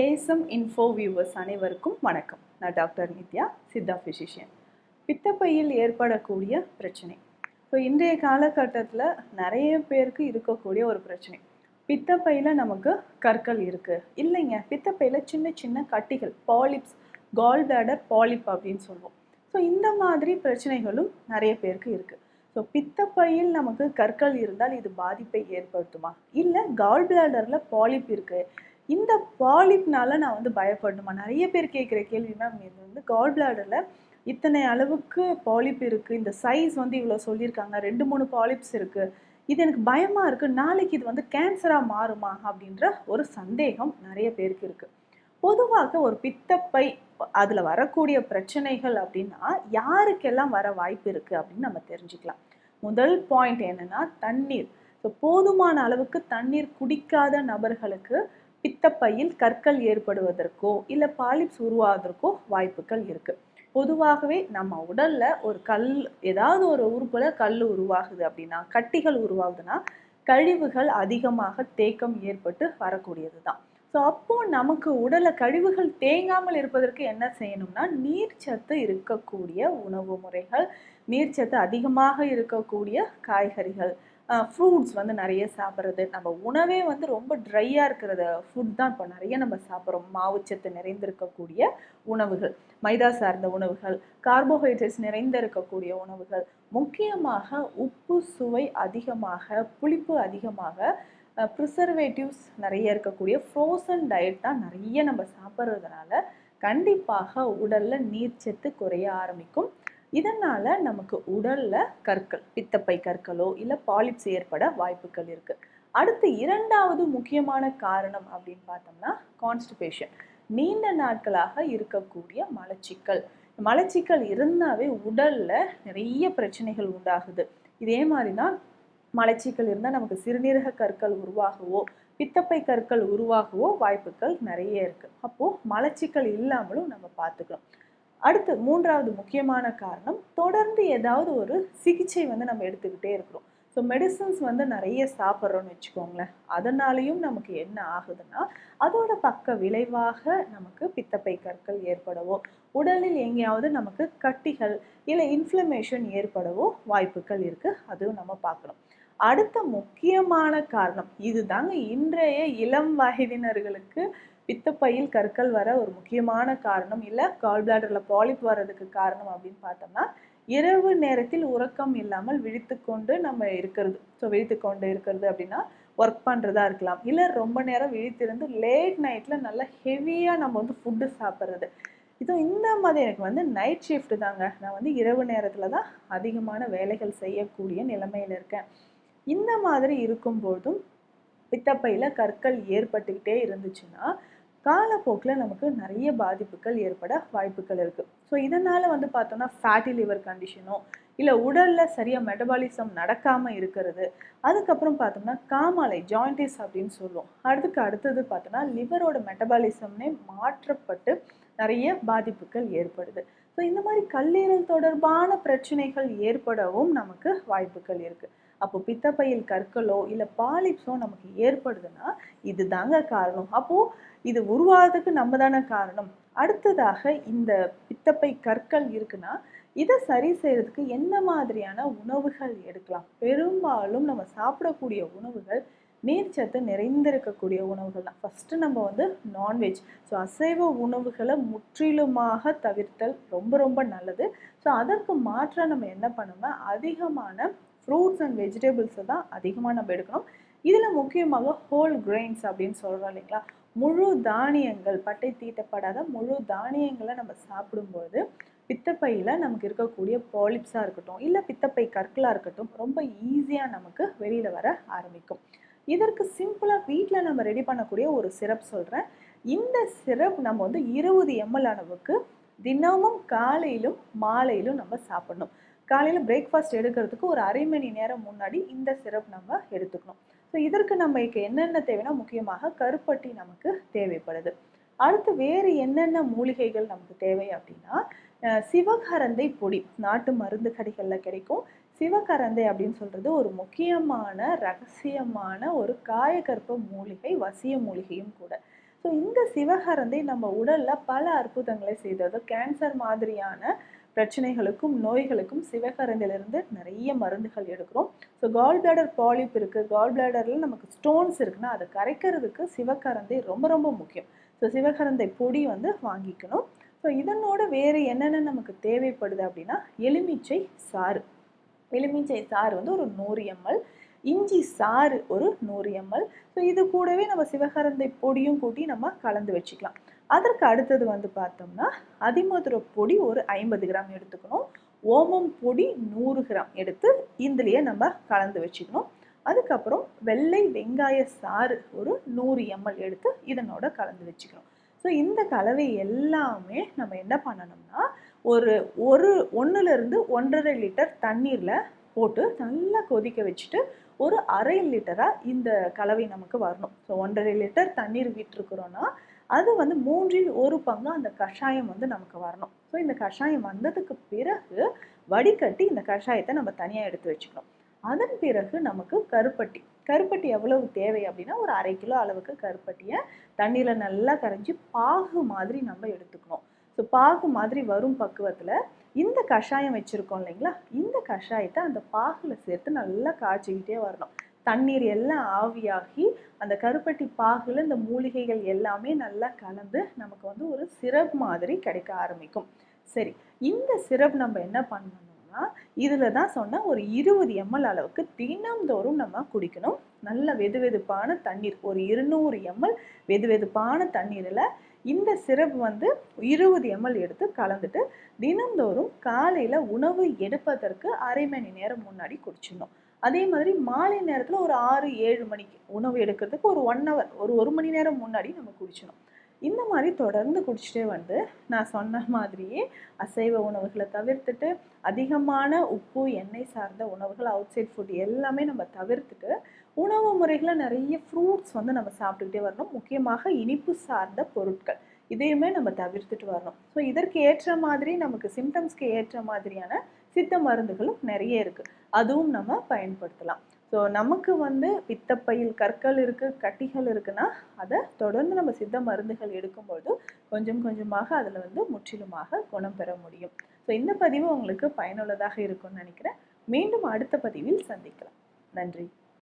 ASM info viewers அனைவருக்கும் வணக்கம். நான் டாக்டர் நித்யா சித்தா ஃபிசிஷியன் பித்தப்பையில் ஏற்படக்கூடிய பிரச்சனை. ஸோ இன்றைய காலகட்டத்தில் நிறைய பேருக்கு இருக்கக்கூடிய ஒரு பிரச்சனை. பித்தப்பையில் நமக்கு கற்கள் இருக்குது இல்லைங்க பித்தப்பையில் சின்ன சின்ன கட்டிகள் பாலிப்ஸ் கால் பேடர் பாலிப் அப்படின்னு சொல்லுவோம். ஸோ இந்த மாதிரி பிரச்சனைகளும் நிறைய பேருக்கு இருக்குது ஸோ பித்தப்பையில் நமக்கு கற்கள் இருந்தால் இது பாதிப்பை ஏற்படுத்துமா? இல்லை கால் பிளாடரில் பாலிப் இருக்குது இந்த பாலிப்னால நான் வந்து பயப்படணுமா? நிறைய பேர் கேட்குற கேள்வி மேம் இது வந்து கால் பிளாடரில் இத்தனை அளவுக்கு பாலிப் இருக்குது இந்த சைஸ் வந்து இவ்வளோ சொல்லியிருக்காங்க ரெண்டு மூணு பாலிப்ஸ் இருக்குது இது எனக்கு பயமாக இருக்குது நாளைக்கு இது வந்து கேன்சராக மாறுமா? அப்படின்ற ஒரு சந்தேகம் நிறைய பேருக்கு இருக்குது பொதுவாக ஒரு பித்தப்பை அதில் வரக்கூடிய பிரச்சனைகள் அப்படின்னா யாருக்கெல்லாம் வர வாய்ப்பு இருக்குது அப்படின்னு நம்ம தெரிஞ்சுக்கலாம். முதல் பாயிண்ட் என்னென்னா தண்ணீர். ஸோ போதுமான அளவுக்கு தண்ணீர் குடிக்காத நபர்களுக்கு பித்தப்பையில் கற்கள் ஏற்படுவதற்கோ இல்லை பாலிப்ஸ் உருவாவதற்கோ வாய்ப்புகள் இருக்குது பொதுவாகவே நம்ம உடலில் ஒரு கல் ஏதாவது ஒரு உறுப்பில் கல் உருவாகுது அப்படின்னா கட்டிகள் உருவாகுதுன்னா கழிவுகள் அதிகமாக தேக்கம் ஏற்பட்டு வரக்கூடியது தான். ஸோ அப்போது நமக்கு உடலை கழிவுகள் தேங்காமல் இருப்பதற்கு என்ன செய்யணும்னா நீர்ச்சத்து இருக்கக்கூடிய உணவு முறைகள் நீர்ச்சத்து அதிகமாக இருக்கக்கூடிய காய்கறிகள் ஃப்ரூட்ஸ் வந்து நிறைய சாப்பிட்றது. நம்ம உணவே வந்து ரொம்ப ட்ரையாக இருக்கிறத. ஃபுட் தான் இப்போ நிறைய நம்ம சாப்பிட்றோம். மாவுச்சத்து நிறைந்திருக்கக்கூடிய உணவுகள் மைதா சார்ந்த உணவுகள் கார்போஹைட்ரேட்ஸ் நிறைந்திருக்கக்கூடிய உணவுகள். முக்கியமாக உப்பு சுவை அதிகமாக புளிப்பு அதிகமாக ப்ரிசர்வேட்டிவ்ஸ் நிறைய இருக்கக்கூடிய ஃப்ரோசன் டயட் தான் நிறைய நம்ம சாப்பிட்றதுனால கண்டிப்பாக உடலில் நீர்ச்சத்து குறைய ஆரம்பிக்கும். இதனால் நமக்கு உடலில் கற்கள் பித்தப்பை கற்களோ இல்லை பாலிப்ஸ் ஏற்பட வாய்ப்புகள் இருக்குது அடுத்து இரண்டாவது முக்கியமான காரணம் அப்படின்னு பார்த்தோம்னா கான்ஸ்டிபேஷன் நீண்ட நாட்களாக இருக்கக்கூடிய மலச்சிக்கல். மலச்சிக்கல் இருந்தாவே உடலில் நிறைய பிரச்சனைகள் உண்டாகுது. இதே மாதிரி தான் மலச்சிக்கல் இருந்தால் நமக்கு சிறுநீரக கற்கள் உருவாகவோ பித்தப்பை கற்கள் உருவாகவோ வாய்ப்புகள் நிறைய இருக்குது அப்போது மலச்சிக்கல் இல்லாமலும் நம்ம பார்த்துக்கணும் அடுத்து மூன்றாவது முக்கியமான காரணம் தொடர்ந்து ஏதாவது ஒரு சிகிச்சை வந்து நம்ம எடுத்துக்கிட்டே இருக்கிறோம். ஸோ மெடிசன்ஸ் வந்து நிறைய சாப்பிட்றோன்னு வச்சுக்கோங்களேன். அதனாலையும் நமக்கு என்ன ஆகுதுன்னா அதோட பக்க விளைவாக நமக்கு பித்தப்பை கற்கள் ஏற்படவோ உடலில் எங்கேயாவது நமக்கு கட்டிகள் இல்லை இன்ஃப்ளமேஷன் ஏற்படவோ வாய்ப்புகள் இருக்குது அதுவும் நம்ம பார்க்கணும். அடுத்த முக்கியமான காரணம் இதுதாங்க இன்றைய இளம் வயதினர்களுக்கு பித்தப்பையில் கற்கள் வர ஒரு முக்கியமான காரணம் இல்லை கால் பிளாடரில் பாலிப் வர்றதுக்கு காரணம் அப்படின்னு பார்த்தோம்னா இரவு நேரத்தில் உறக்கம் இல்லாமல் விழித்து கொண்டு நம்ம இருக்கிறது. ஸோ விழித்து கொண்டு இருக்கிறது அப்படின்னா ஒர்க் பண்ணுறதா இருக்கலாம். இல்லை ரொம்ப நேரம் விழித்திருந்து லேட் நைட்டில் நல்லா ஹெவியாக நம்ம வந்து ஃபுட்டு சாப்பிட்றது. இது இந்த மாதிரி எனக்கு வந்து நைட் ஷிஃப்ட் தாங்க. நான் வந்து இரவு நேரத்தில் தான் அதிகமான வேலைகள் செய்யக்கூடிய நிலைமையில் இருக்கேன். இந்த மாதிரி இருக்கும்போதும் பித்தப்பையில் கற்கள் ஏற்பட்டுக்கிட்டே இருந்துச்சுன்னா காலப்போக்கில் நமக்கு நிறைய பாதிப்புகள் ஏற்பட வாய்ப்புகள் இருக்குது ஸோ இதனால் வந்து பார்த்தோன்னா ஃபேட்டி லிவர் கண்டிஷனோ இல்லை உடலில் சரியாக மெட்டபாலிசம் நடக்காமல் இருக்கிறது அதுக்கப்புறம் பார்த்தோம்னா காமாலை ஜாயிண்டிஸ் அப்படின்னு சொல்லுவோம். அதுக்கு அடுத்தது பார்த்தோம்னா லிவரோட மெட்டபாலிசம்னே மாற்றப்பட்டு நிறைய பாதிப்புகள் ஏற்படுது. ஸோ இந்த மாதிரி கல்லீரல் தொடர்பான பிரச்சனைகள் ஏற்படவும் நமக்கு வாய்ப்புகள் இருக்குது அப்போ பித்தப்பையில் கற்களோ இல்லை பாலிப்ஸோ நமக்கு ஏற்படுதுன்னா இது தாங்க காரணம். அப்போது இது உருவாகிறதுக்கு நம்ம தானே காரணம். அடுத்ததாக இந்த பித்தப்பை கற்கள் இருக்குன்னா இதை சரி செய்யறதுக்கு என்ன மாதிரியான உணவுகள் எடுக்கலாம்? பெரும்பாலும் நம்ம சாப்பிடக்கூடிய உணவுகள் நீர்ச்சத்து நிறைந்திருக்கக்கூடிய உணவுகள் தான். ஃபஸ்ட்டு நம்ம வந்து நான்வெஜ் ஸோ அசைவ உணவுகளை முற்றிலுமாக தவிர்த்தல் ரொம்ப ரொம்ப நல்லது. ஸோ அதற்கு மாற்ற நம்ம என்ன பண்ணணும்னா அதிகமான ஃப்ரூட்ஸ் அண்ட் வெஜிடபிள்ஸை தான் அதிகமாக நம்ம எடுக்கணும். இதில் முக்கியமாக ஹோல் கிரெயின்ஸ் அப்படின்னு சொல்கிறோம் இல்லைங்களா? முழு தானியங்கள் பட்டை தீட்டப்படாத முழு தானியங்களை நம்ம சாப்பிடும்போது பித்தப்பையில் நமக்கு இருக்கக்கூடிய பாலிப்ஸாக இருக்கட்டும் இல்லை பித்தப்பை கற்களாக இருக்கட்டும் ரொம்ப ஈஸியாக நமக்கு வெளியில் வர ஆரம்பிக்கும். இதற்கு சிம்பிளாக வீட்டில் நம்ம ரெடி பண்ணக்கூடிய ஒரு சிரப் சொல்கிறேன் இந்த சிரப் நம்ம வந்து இருபது எம்எல் அளவுக்கு தினமும் காலையிலும் மாலையிலும் நம்ம சாப்பிடணும். காலையில் பிரேக்ஃபாஸ்ட் எடுக்கிறதுக்கு ஒரு அரை மணி நேரம் முன்னாடி இந்த சிரப் நம்ம எடுத்துக்கணும். ஸோ இதற்கு நமக்கு என்னென்ன தேவைன்னா முக்கியமாக கருப்பட்டி நமக்கு தேவைப்படுது. அடுத்து வேறு என்னென்ன மூலிகைகள் நமக்கு தேவை அப்படின்னா சிவகரந்தை பொடி நாட்டு மருந்து கடைகளில் கிடைக்கும். சிவகரந்தை அப்படின்னு சொல்கிறது ஒரு முக்கியமான ரகசியமான ஒரு காயகற்ப மூலிகை வசிய மூலிகையும் கூட. ஸோ இந்த சிவகரந்தை நம்ம உடலில் பல அற்புதங்களை செய்தது கேன்சர் மாதிரியான பிரச்சனைகளுக்கும் நோய்களுக்கும் சிவகரந்திலிருந்து நிறைய மருந்துகள் எடுக்கிறோம். ஸோ கால் பிளாடர் பாலிப் இருக்குது கால் பிளாடரில் நமக்கு ஸ்டோன்ஸ் இருக்குன்னா அதை கரைக்கிறதுக்கு சிவகரந்தை ரொம்ப ரொம்ப முக்கியம். ஸோ சிவகரந்தை பொடி வந்து வாங்கிக்கணும். ஸோ இதனோட வேறு என்னென்ன நமக்கு தேவைப்படுது அப்படின்னா எலுமிச்சை சாறு. எலுமிச்சை சாறு வந்து ஒரு நூறு எம்எல். இஞ்சி சாறு ஒரு நூறு எம்எல். ஸோ இது கூடவே நம்ம சிவகரந்தை பொடியும் கூட்டி நம்ம கலந்து வச்சுக்கலாம். அதற்கு அடுத்தது வந்து பார்த்தோம்னா அதிமதுர பொடி ஒரு ஐம்பது கிராம் எடுத்துக்கணும். ஓமம் பொடி நூறு கிராம் எடுத்து இதுலேயே நம்ம கலந்து வச்சுக்கணும். அதுக்கப்புறம் வெள்ளை வெங்காய சாறு ஒரு நூறு எம்எல் எடுத்து இதனோட கலந்து வச்சுக்கணும். ஸோ இந்த கலவை எல்லாமே நம்ம என்ன பண்ணணும்னா ஒரு ஒரு ஒன்றுலேருந்து ஒன்றரை லிட்டர் தண்ணீரில் போட்டு நல்லா கொதிக்க வச்சுட்டு ஒரு அரை லிட்டராக இந்த கலவை நமக்கு வரணும். ஸோ ஒன்றரை லிட்டர் தண்ணீர் விட்டுருக்குறோன்னா அது வந்து மூன்றில் ஒரு பங்கு அந்த கஷாயம் வந்து நமக்கு வரணும். ஸோ இந்த கஷாயம் வந்ததுக்கு பிறகு வடிகட்டி இந்த கஷாயத்தை நம்ம தனியாக எடுத்து வச்சுக்கணும். அதன் பிறகு நமக்கு கருப்பட்டி. கருப்பட்டி எவ்வளவு தேவை அப்படின்னா ஒரு அரை கிலோ அளவுக்கு கருப்பட்டியை தண்ணியில் நல்லா கரைஞ்சி பாகு மாதிரி நம்ம எடுத்துக்கணும். ஸோ பாகு மாதிரி வரும் பக்குவத்தில் இந்த கஷாயம் வச்சுருக்கோம் இல்லைங்களா? இந்த கஷாயத்தை அந்த பாகில் சேர்த்து நல்லா காய்ச்சிக்கிட்டே வரணும். தண்ணீர் எல்லாம் ஆவியாகி அந்த கருப்பட்டி பாகுல இந்த மூலிகைகள் எல்லாமே நல்லா கலந்து நமக்கு வந்து ஒரு சிரப் மாதிரி கிடைக்க ஆரம்பிக்கும். சரி இந்த சிரப் நம்ம என்ன பண்ணணும்னா இதில் தான் சொன்ன ஒரு இருபது எம்எல் அளவுக்கு தினம்தோறும் நம்ம குடிக்கணும். நல்ல வெது வெதுப்பான தண்ணீர் ஒரு இருநூறு எம்எல் வெது வெதுப்பான தண்ணீரில் இந்த சிரப் வந்து இருபது எம்எல் எடுத்து கலந்துட்டு தினந்தோறும் காலையில் உணவு எடுப்பதற்கு அரை மணி நேரம் முன்னாடி குடிச்சிடணும். அதே மாதிரி மாலை நேரத்தில் ஒரு ஆறு ஏழு மணிக்கு உணவு எடுக்கிறதுக்கு ஒரு ஒன் ஹவர் ஒரு ஒரு மணி நேரம் முன்னாடி நம்ம குடிச்சிடணும். இந்த மாதிரி தொடர்ந்து குடிச்சிட்டே வந்து நான் சொன்ன மாதிரியே அசைவ உணவுகளை தவிர்த்துட்டு அதிகமான உப்பு எண்ணெய் சார்ந்த உணவுகள் அவுட் சைட் ஃபுட் எல்லாமே நம்ம தவிர்த்துட்டு உணவு முறைகளை நிறைய ஃப்ரூட்ஸ் வந்து நம்ம சாப்பிட்டுக்கிட்டே வரணும். முக்கியமாக இனிப்பு சார்ந்த பொருட்கள். இதையுமே நம்ம தவிர்த்துட்டு வரணும். ஸோ இதற்கு ஏற்ற மாதிரி நமக்கு சிம்டம்ஸ்க்கு ஏற்ற மாதிரியான சித்த மருந்துகளும் நிறைய இருக்குது அதுவும் நம்ம பயன்படுத்தலாம். ஸோ நமக்கு வந்து பித்தப்பையில் கற்கள் இருக்குது கட்டிகள் இருக்குன்னா அதை தொடர்ந்து நம்ம சித்த மருந்துகள் எடுக்கும்போது கொஞ்சம் கொஞ்சமாக அதில் வந்து முற்றிலுமாக குணம் பெற முடியும். ஸோ இந்த பதிவு உங்களுக்கு பயனுள்ளதாக இருக்கும்னு நினைக்கிறேன். மீண்டும் அடுத்த பதிவில் சந்திக்கலாம். நன்றி.